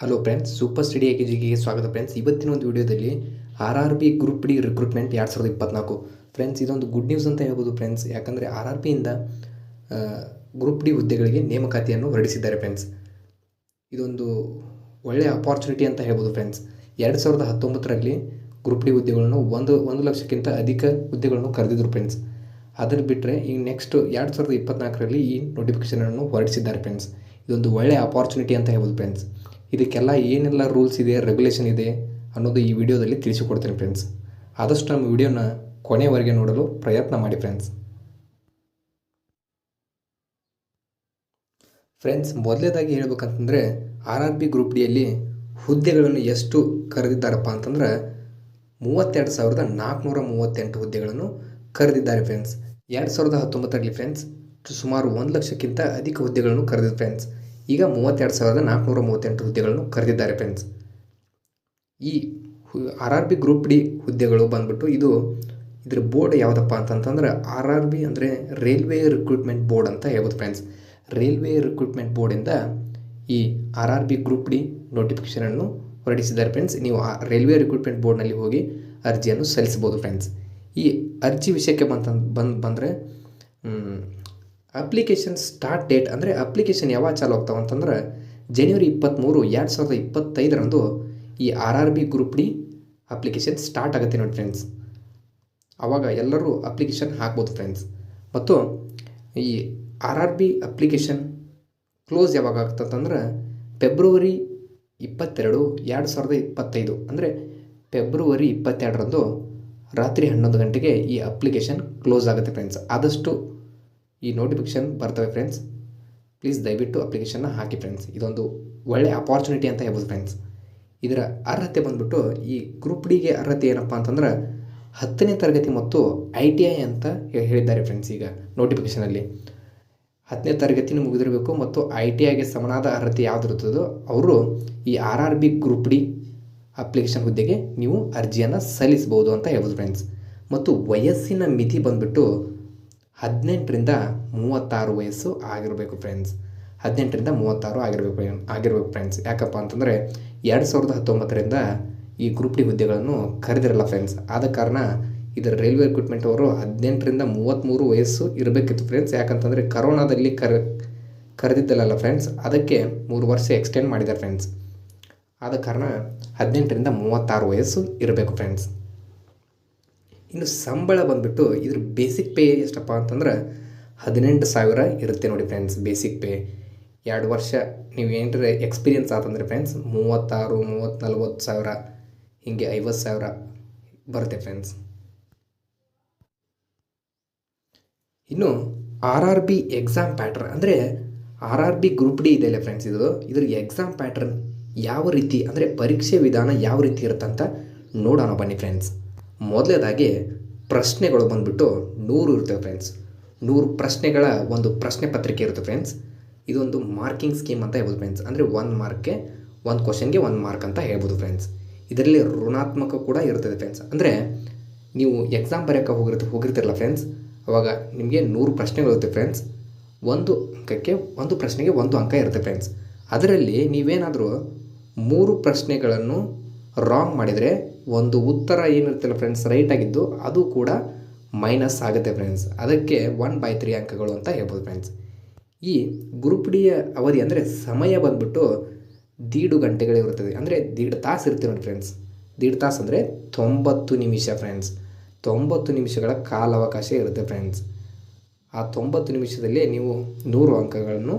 Hello friends super study ಜಿಗೆ ಸ್ವಾಗತ friends ಇವತ್ತಿನ ಒಂದು ವಿಡಿಯೋದಲ್ಲಿ R R B group D recruitment ಎರಡು ಸಾವಿರದ ಇಪ್ಪತ್ನಾಲ್ಕು. ಫ್ರೆಂಡ್ಸ್ ಇದೊಂದು ಗುಡ್ ನ್ಯೂಸ್ ಅಂತ ಹೇಳ್ಬೋದು ಫ್ರೆಂಡ್ಸ್ ಯಾಕಂದರೆ ಆರ್ ಆರ್ ಪಿಯಿಂದ ಗ್ರೂಪ್ ಡಿ ಹುದ್ದೆಗಳಿಗೆ ನೇಮಕಾತಿಯನ್ನು ಹೊರಡಿಸಿದ್ದಾರೆ ಫ್ರೆಂಡ್ಸ್ ಇದೊಂದು ಒಳ್ಳೆಯ ಅಪಾರ್ಚುನಿಟಿ ಅಂತ ಹೇಳ್ಬೋದು ಫ್ರೆಂಡ್ಸ್ ಎರಡು ಸಾವಿರದ ಹತ್ತೊಂಬತ್ತರಲ್ಲಿ ಗ್ರೂಪ್ ಡಿ ಹುದ್ದೆಗಳನ್ನು ಒಂದು ಒಂದು ಲಕ್ಷಕ್ಕಿಂತ ಅಧಿಕ ಹುದ್ದೆಗಳನ್ನು ಕರೆದಿದ್ರು ಫ್ರೆಂಡ್ಸ್ ಅದನ್ನು ಬಿಟ್ಟರೆ ಈಗ ನೆಕ್ಸ್ಟ್ ಎರಡು ಸಾವಿರದ ಇಪ್ಪತ್ನಾಲ್ಕರಲ್ಲಿ ಈ ನೋಟಿಫಿಕೇಷನನ್ನು ಹೊರಡಿಸಿದ್ದಾರೆ ಫ್ರೆಂಡ್ಸ್ ಇದೊಂದು ಒಳ್ಳೆಯ ಅಪಾರ್ಚುನಿಟಿ ಅಂತ ಹೇಳ್ಬೋದು ಫ್ರೆಂಡ್ಸ್ ಇದಕ್ಕೆಲ್ಲ ಏನೆಲ್ಲ ರೂಲ್ಸ್ ಇದೆ ರೆಗ್ಯುಲೇಷನ್ ಇದೆ ಅನ್ನೋದು ಈ ವಿಡಿಯೋದಲ್ಲಿ ತಿಳಿಸಿಕೊಡ್ತೀನಿ ಫ್ರೆಂಡ್ಸ್ ಆದಷ್ಟು ನಮ್ಮ ವಿಡಿಯೋನ ಕೊನೆಯವರೆಗೆ ನೋಡಲು ಪ್ರಯತ್ನ ಮಾಡಿ ಫ್ರೆಂಡ್ಸ್ ಫ್ರೆಂಡ್ಸ್ ಮೊದಲೇದಾಗಿ ಹೇಳಬೇಕಂತಂದರೆ ಆರ್ ಆರ್ ಬಿ ಗ್ರೂಪ್ ಡಿಯಲ್ಲಿ ಹುದ್ದೆಗಳನ್ನು ಎಷ್ಟು ಕರೆದಿದ್ದಾರಪ್ಪ ಅಂತಂದ್ರೆ ಮೂವತ್ತೆರಡು ಸಾವಿರದ ನಾಲ್ಕುನೂರ ಮೂವತ್ತೆಂಟು ಹುದ್ದೆಗಳನ್ನು ಕರೆದಿದ್ದಾರೆ ಫ್ರೆಂಡ್ಸ್ ಎರಡು ಸಾವಿರದ ಹತ್ತೊಂಬತ್ತರಲ್ಲಿ ಫ್ರೆಂಡ್ಸ್ ಸುಮಾರು ಒಂದು ಲಕ್ಷಕ್ಕಿಂತ ಅಧಿಕ ಹುದ್ದೆಗಳನ್ನು ಕರೆದಿದ್ದ ಫ್ರೆಂಡ್ಸ್ ಈಗ ಮೂವತ್ತೆರಡು ಸಾವಿರದ ನಾಲ್ಕುನೂರ ಮೂವತ್ತೆಂಟು ಹುದ್ದೆಗಳನ್ನು ಕರೆದಿದ್ದಾರೆ ಫ್ರೆಂಡ್ಸ್ ಈ R R B group D ಹುದ್ದೆಗಳು ಬಂದ್ಬಿಟ್ಟು ಇದು ಇದ್ರ ಬೋರ್ಡ್ ಯಾವುದಪ್ಪ ಅಂತಂತಂದ್ರೆ ಆರ್ ಆರ್ ಬಿ ಅಂದರೆ ರೈಲ್ವೆ ರಿಕ್ರೂಟ್ಮೆಂಟ್ ಬೋರ್ಡ್ ಅಂತ ಹೇಳ್ಬೋದು ಫ್ರೆಂಡ್ಸ್ ರೈಲ್ವೆ ರಿಕ್ರೂಟ್ಮೆಂಟ್ ಬೋರ್ಡಿಂದ ಈ R R B group D ನೋಟಿಫಿಕೇಷನನ್ನು ಹೊರಡಿಸಿದ್ದಾರೆ ಫ್ರೆಂಡ್ಸ್ ನೀವು ಆ ರೈಲ್ವೆ ರಿಕ್ರೂಟ್ಮೆಂಟ್ ಬೋರ್ಡ್ನಲ್ಲಿ ಹೋಗಿ ಅರ್ಜಿಯನ್ನು ಸಲ್ಲಿಸ್ಬೋದು ಫ್ರೆಂಡ್ಸ್ ಈ ಅರ್ಜಿ ವಿಷಯಕ್ಕೆ ಬಂತ ಬಂದು, ಬಂದರೆ ಅಪ್ಲಿಕೇಶನ್ ಸ್ಟಾರ್ಟ್ ಡೇಟ್ ಅಂದರೆ ಅಪ್ಲಿಕೇಶನ್ ಯಾವಾಗ ಚಾಲು ಆಗ್ತಾವೆ ಅಂತಂದ್ರೆ ಜನವರಿ ಇಪ್ಪತ್ತ್ಮೂರು ಎರಡು ಸಾವಿರದ ಇಪ್ಪತ್ತೈದರಂದು ಈ R R B group D application start ಆಗುತ್ತೆ ನೋಡಿ ಫ್ರೆಂಡ್ಸ್ ಆವಾಗ ಎಲ್ಲರೂ ಅಪ್ಲಿಕೇಶನ್ ಹಾಕ್ಬೋದು ಫ್ರೆಂಡ್ಸ್ ಮತ್ತು ಈ R R B application close ಯಾವಾಗ ಆಗ್ತದಂದ್ರೆ ಫೆಬ್ರವರಿ ಇಪ್ಪತ್ತೆರಡು ಎರಡು ಸಾವಿರದ ಇಪ್ಪತ್ತೈದು. ಅಂದರೆ ಫೆಬ್ರವರಿ ಇಪ್ಪತ್ತೆರಡರಂದು ರಾತ್ರಿ ಹನ್ನೊಂದು ಗಂಟೆಗೆ ಈ ಅಪ್ಲಿಕೇಶನ್ ಕ್ಲೋಸ್ ಆಗುತ್ತೆ ಫ್ರೆಂಡ್ಸ್ ಆದಷ್ಟು ಈ ನೋಟಿಫಿಕೇಶನ್ ಬರ್ತವೆ ಫ್ರೆಂಡ್ಸ್ ಪ್ಲೀಸ್ ದಯವಿಟ್ಟು ಅಪ್ಲಿಕೇಶನ್ನ ಹಾಕಿ ಫ್ರೆಂಡ್ಸ್ ಇದೊಂದು ಒಳ್ಳೆಯ ಅಪಾರ್ಚುನಿಟಿ ಅಂತ ಹೇಳ್ಬೋದು ಫ್ರೆಂಡ್ಸ್ ಇದರ ಅರ್ಹತೆ ಬಂದ್ಬಿಟ್ಟು ಈ ಗ್ರೂಪ್ ಡಿಗೆ ಅರ್ಹತೆ ಏನಪ್ಪ ಅಂತಂದ್ರೆ ಹತ್ತನೇ ತರಗತಿ ಮತ್ತು ಐ ಟಿ ಐ ಅಂತ ಹೇಳಿದ್ದಾರೆ ಫ್ರೆಂಡ್ಸ್ ಈಗ ನೋಟಿಫಿಕೇಷನಲ್ಲಿ ಹತ್ತನೇ ತರಗತಿನೂ ಮುಗಿದಿರಬೇಕು ಮತ್ತು ಐ ಟಿ ಐಗೆ ಸಮನಾದ ಅರ್ಹತೆ ಯಾವ್ದು ಇರ್ತದೋ ಅವರು ಈ R R B group D application ಹುದ್ದೆಗೆ ನೀವು ಅರ್ಜಿಯನ್ನು ಸಲ್ಲಿಸ್ಬೋದು ಅಂತ ಹೇಳ್ಬೋದು ಫ್ರೆಂಡ್ಸ್ ಮತ್ತು ವಯಸ್ಸಿನ ಮಿತಿ ಬಂದ್ಬಿಟ್ಟು ಹದಿನೆಂಟರಿಂದ ಮೂವತ್ತಾರು ವಯಸ್ಸು ಆಗಿರಬೇಕು ಫ್ರೆಂಡ್ಸ್ ಹದಿನೆಂಟರಿಂದ ಮೂವತ್ತಾರು ಆಗಿರಬೇಕು ಆಗಿರಬೇಕು ಫ್ರೆಂಡ್ಸ್ ಯಾಕಪ್ಪ ಅಂತಂದರೆ ಎರಡು ಸಾವಿರದ ಹತ್ತೊಂಬತ್ತರಿಂದ ಈ ಗ್ರೂಪ್ ಡಿ ಹುದ್ದೆಗಳನ್ನು ಕರೆದಿರಲ್ಲ ಫ್ರೆಂಡ್ಸ್ ಆದ ಕಾರಣ ಇದರ ರೈಲ್ವೆ ರಿಕ್ರೂಟ್ಮೆಂಟ್ ಅವರು ಹದಿನೆಂಟರಿಂದ ಮೂವತ್ತ್ಮೂರು ವಯಸ್ಸು ಇರಬೇಕಿತ್ತು ಫ್ರೆಂಡ್ಸ್ ಯಾಕಂತಂದರೆ ಕರೋನಾದಲ್ಲಿ ಕರೆ ಕರೆದಿದ್ದಲ್ಲ ಫ್ರೆಂಡ್ಸ್ ಅದಕ್ಕೆ ಮೂರು ವರ್ಷ ಎಕ್ಸ್ಟೆಂಡ್ ಮಾಡಿದ್ದಾರೆ ಫ್ರೆಂಡ್ಸ್ ಆದ ಕಾರಣ ಹದಿನೆಂಟರಿಂದ ಮೂವತ್ತಾರು ವಯಸ್ಸು ಇರಬೇಕು ಫ್ರೆಂಡ್ಸ್ ಇನ್ನು ಸಂಬಳ ಬಂದುಬಿಟ್ಟು ಇದ್ರ ಬೇಸಿಕ್ ಪೇ ಎಷ್ಟಪ್ಪ ಅಂತಂದ್ರೆ ಹದಿನೆಂಟು ಸಾವಿರ ಇರುತ್ತೆ ನೋಡಿ ಫ್ರೆಂಡ್ಸ್ ಬೇಸಿಕ್ ಪೇ ಎರಡು ವರ್ಷ ನೀವು ಏನಾರ ಎಕ್ಸ್ಪೀರಿಯನ್ಸ್ ಆತಂದರೆ ಫ್ರೆಂಡ್ಸ್ ಮೂವತ್ತಾರು ಮೂವತ್ತು ನಲ್ವತ್ತು ಸಾವಿರ, ಹೀಗೆ ಐವತ್ತು ಸಾವಿರ ಬರುತ್ತೆ ಫ್ರೆಂಡ್ಸ್ ಇನ್ನು R R B exam pattern ಅಂದರೆ R R B group D ಇದೆಯಲ್ಲ ಫ್ರೆಂಡ್ಸ್ ಇದು? ಇದ್ರ ಎಕ್ಸಾಮ್ ಪ್ಯಾಟ್ರನ್ ಯಾವ ರೀತಿ ಅಂದರೆ ಪರೀಕ್ಷೆ ವಿಧಾನ ಯಾವ ರೀತಿ ಇರುತ್ತಂತ ನೋಡೋಣ ಬನ್ನಿ ಫ್ರೆಂಡ್ಸ್ ಮೊದಲನೇದಾಗಿ ಪ್ರಶ್ನೆಗಳು ಬಂದುಬಿಟ್ಟು ನೂರು ಇರ್ತವೆ ಫ್ರೆಂಡ್ಸ್ ನೂರು ಪ್ರಶ್ನೆಗಳ ಒಂದು ಪ್ರಶ್ನೆ ಪತ್ರಿಕೆ ಇರುತ್ತೆ ಫ್ರೆಂಡ್ಸ್ ಇದೊಂದು ಮಾರ್ಕಿಂಗ್ ಸ್ಕೀಮ್ ಅಂತ ಹೇಳ್ಬೋದು ಫ್ರೆಂಡ್ಸ್ ಅಂದರೆ ಒಂದು ಮಾರ್ಕ್ಗೆ ಒಂದು ಕ್ವಶನ್ಗೆ ಒಂದು ಮಾರ್ಕ್ ಅಂತ ಹೇಳ್ಬೋದು ಫ್ರೆಂಡ್ಸ್ ಇದರಲ್ಲಿ ಋಣಾತ್ಮಕ ಕೂಡ ಇರ್ತದೆ ಫ್ರೆಂಡ್ಸ್ ಅಂದರೆ ನೀವು ಎಕ್ಸಾಮ್ ಬರೆಯೋಕ್ಕೆ ಹೋಗಿರ್ತ ಹೋಗಿರ್ತಿರಲ್ಲ ಫ್ರೆಂಡ್ಸ್ ಅವಾಗ ನಿಮಗೆ ನೂರು ಪ್ರಶ್ನೆಗಳಿರುತ್ತೆ ಫ್ರೆಂಡ್ಸ್ ಒಂದು ಅಂಕಕ್ಕೆ ಒಂದು ಪ್ರಶ್ನೆಗೆ ಒಂದು ಅಂಕ ಇರುತ್ತೆ ಫ್ರೆಂಡ್ಸ್ ಅದರಲ್ಲಿ ನೀವೇನಾದರೂ ಮೂರು ಪ್ರಶ್ನೆಗಳನ್ನು ರಾಂಗ್ ಮಾಡಿದರೆ ಒಂದು ಉತ್ತರ ಏನಿರ್ತಲ್ಲ ಫ್ರೆಂಡ್ಸ್ ರೈಟ್ ಆಗಿದ್ದು ಅದು ಕೂಡ ಮೈನಸ್ ಆಗುತ್ತೆ ಫ್ರೆಂಡ್ಸ್ ಅದಕ್ಕೆ ಒನ್ ಬೈ ತ್ರೀ ಅಂಕಗಳು ಅಂತ ಹೇಳ್ಬೋದು ಫ್ರೆಂಡ್ಸ್ ಈ ಗ್ರೂಪ್ ಡಿಯ ಅವಧಿ ಅಂದರೆ ಸಮಯ ಬಂದ್ಬಿಟ್ಟು ದೀಡು ಗಂಟೆಗಳಿರುತ್ತದೆ ಅಂದರೆ ದೀಡ್ ತಾಸು ಇರುತ್ತೆ ನೋಡಿ ಫ್ರೆಂಡ್ಸ್ ದೀಡ್ ತಾಸು ಅಂದರೆ ತೊಂಬತ್ತು ನಿಮಿಷ ಫ್ರೆಂಡ್ಸ್ ತೊಂಬತ್ತು ನಿಮಿಷಗಳ ಕಾಲಾವಕಾಶ ಇರುತ್ತೆ ಫ್ರೆಂಡ್ಸ್ ಆ ತೊಂಬತ್ತು ನಿಮಿಷದಲ್ಲಿ ನೀವು ನೂರು ಅಂಕಗಳನ್ನು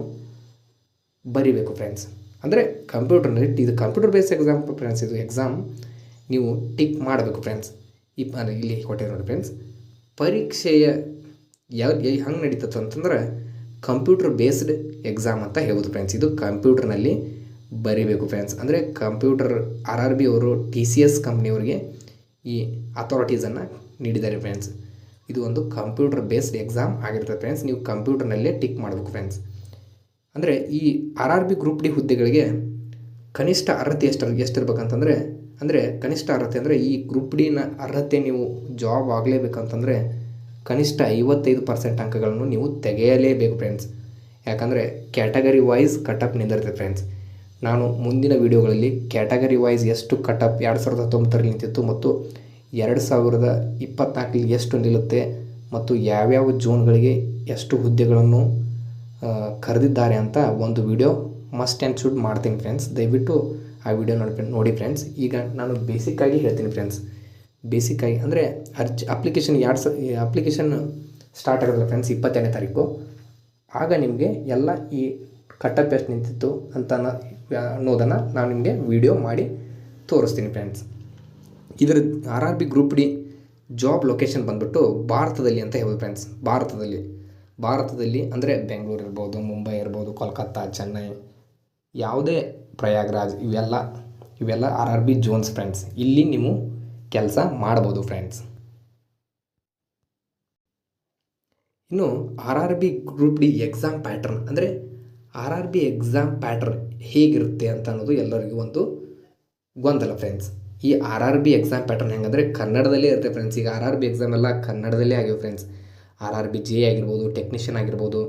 ಬರಿಬೇಕು ಫ್ರೆಂಡ್ಸ್ ಅಂದರೆ ಕಂಪ್ಯೂಟರ್ನಲ್ಲಿ ಇದು ಕಂಪ್ಯೂಟರ್ ಬೇಸ್ ಎಕ್ಸಾಮ್ ಫ್ರೆಂಡ್ಸ್ ಇದು ಎಕ್ಸಾಮ್ ನೀವು ಟಿಕ್ ಮಾಡಬೇಕು ಫ್ರೆಂಡ್ಸ್ ಈ ಅಂದರೆ ಇಲ್ಲಿ ಕೊಟ್ಟೆ ನೋಡಿ ಫ್ರೆಂಡ್ಸ್ ಪರೀಕ್ಷೆಯ ಯಾವ ಹಂಗೆ ನಡೀತದೆ ಅಂತಂದ್ರೆ ಕಂಪ್ಯೂಟರ್ ಬೇಸ್ಡ್ ಎಕ್ಸಾಮ್ ಅಂತ ಹೇಳ್ಬೋದು ಫ್ರೆಂಡ್ಸ್ ಇದು ಕಂಪ್ಯೂಟರ್ನಲ್ಲಿ ಬರೀಬೇಕು ಫ್ರೆಂಡ್ಸ್ ಅಂದರೆ ಕಂಪ್ಯೂಟರ್ ಆರ್ ಆರ್ ಬಿ ಅವರು ಟಿ ಸಿ ಎಸ್ ಕಂಪ್ನಿಯವರಿಗೆ ಈ ಅಥಾರಿಟೀಸನ್ನು ನೀಡಿದ್ದಾರೆ ಫ್ರೆಂಡ್ಸ್ ಇದು ಒಂದು ಕಂಪ್ಯೂಟರ್ ಬೇಸ್ಡ್ ಎಕ್ಸಾಮ್ ಆಗಿರ್ತದೆ ಫ್ರೆಂಡ್ಸ್ ನೀವು ಕಂಪ್ಯೂಟರ್ನಲ್ಲೇ ಟಿಕ್ ಮಾಡಬೇಕು ಫ್ರೆಂಡ್ಸ್ ಅಂದರೆ ಈ R R B group D ಹುದ್ದೆಗಳಿಗೆ ಕನಿಷ್ಠ ಅರ್ಹತೆ ಎಷ್ಟು ಎಷ್ಟಿರ್ಬೇಕಂತಂದರೆ ಅಂದರೆ ಕನಿಷ್ಠ ಅರ್ಹತೆ ಅಂದರೆ ಈ ಗ್ರೂಪ್ ಡಿನ ಅರ್ಹತೆ ನೀವು ಜಾಬ್ ಆಗಲೇಬೇಕಂತಂದರೆ ಕನಿಷ್ಠ ಐವತ್ತೈದು ಪರ್ಸೆಂಟ್ ಅಂಕಗಳನ್ನು ನೀವು ತೆಗೆಯಲೇಬೇಕು ಫ್ರೆಂಡ್ಸ್ ಯಾಕಂದರೆ ಕ್ಯಾಟಗರಿ ವೈಸ್ ಕಟಪ್ ನಿಂದಿರುತ್ತೆ ಫ್ರೆಂಡ್ಸ್ ನಾನು ಮುಂದಿನ ವಿಡಿಯೋಗಳಲ್ಲಿ ಕ್ಯಾಟಗರಿ ವೈಸ್ ಎಷ್ಟು ಕಟಪ್ ಎರಡು ಸಾವಿರದ ಹತ್ತೊಂಬತ್ತರಲ್ಲಿ ನಿಂತಿತ್ತು ಮತ್ತು ಎರಡು ಸಾವಿರದ ಇಪ್ಪತ್ನಾಲ್ಕಲ್ಲಿ ಎಷ್ಟು ನಿಲ್ಲುತ್ತೆ ಮತ್ತು ಯಾವ್ಯಾವ ಜೋನ್ಗಳಿಗೆ ಎಷ್ಟು ಹುದ್ದೆಗಳನ್ನು ಕರೆದಿದ್ದಾರೆ ಅಂತ ಒಂದು ವಿಡಿಯೋ ಮಸ್ಟ್ ಆ್ಯಂಡ್ ಶುಡ್ ಮಾಡ್ತೀನಿ ಫ್ರೆಂಡ್ಸ್ ದಯವಿಟ್ಟು ಆ ವಿಡಿಯೋ ನೋಡಿ ನೋಡಿ ಫ್ರೆಂಡ್ಸ್ ಈಗ ನಾನು ಬೇಸಿಕ್ಕಾಗಿ ಹೇಳ್ತೀನಿ ಫ್ರೆಂಡ್ಸ್ ಬೇಸಿಕ್ಕಾಗಿ ಅಂದರೆ ಅರ್ಜಿ ಅಪ್ಲಿಕೇಶನ್ ಎರಡು ಸ ಅಪ್ಲಿಕೇಶನ್ ಸ್ಟಾರ್ಟ್ ಆಗೋದಿಲ್ಲ ಫ್ರೆಂಡ್ಸ್ ಇಪ್ಪತ್ತೆರಡನೇ ತಾರೀಕು. ಆಗ ನಿಮಗೆ ಎಲ್ಲ ಈ ಕಟ್ಟಪ್ ಎಷ್ಟು ನಿಂತಿತ್ತು ಅಂತ ಅನ್ನೋದನ್ನು ನಾನು ನಿಮಗೆ ವಿಡಿಯೋ ಮಾಡಿ ತೋರಿಸ್ತೀನಿ ಫ್ರೆಂಡ್ಸ್ ಇದರ R R B group D job location ಬಂದುಬಿಟ್ಟು ಭಾರತದಲ್ಲಿ ಅಂತ ಹೇಳ್ಬೋದು ಫ್ರೆಂಡ್ಸ್ ಭಾರತದಲ್ಲಿ. ಭಾರತದಲ್ಲಿ ಅಂದರೆ ಬೆಂಗಳೂರು ಇರ್ಬೋದು, ಮುಂಬೈ ಇರ್ಬೋದು, ಕೋಲ್ಕತ್ತಾ, ಚೆನ್ನೈ, ಯಾವುದೇ ಪ್ರಯಾಗ್ರಾಜ್, ಇವೆಲ್ಲ ಇವೆಲ್ಲ R R B zones friends ಇಲ್ಲಿ ನೀವು ಕೆಲಸ ಮಾಡ್ಬೋದು ಫ್ರೆಂಡ್ಸ್ ಇನ್ನು R R B group D exam pattern ಅಂದರೆ R R B exam pattern ಹೇಗಿರುತ್ತೆ ಅಂತ ಅನ್ನೋದು ಎಲ್ಲರಿಗೂ ಒಂದು ಗೊಂದಲ ಫ್ರೆಂಡ್ಸ್ ಈ R R B exam pattern ಹೆಂಗಂದರೆ ಕನ್ನಡದಲ್ಲೇ ಇರುತ್ತೆ ಫ್ರೆಂಡ್ಸ್ ಈಗ ಆರ್ ಆರ್ ಬಿ ಎಕ್ಸಾಮ್ ಎಲ್ಲ ಕನ್ನಡದಲ್ಲೇ ಆಗಿವೆ friends R R B J ಆಗಿರ್ಬೋದು ಟೆಕ್ನಿಷಿಯನ್ ಆಗಿರ್ಬೋದು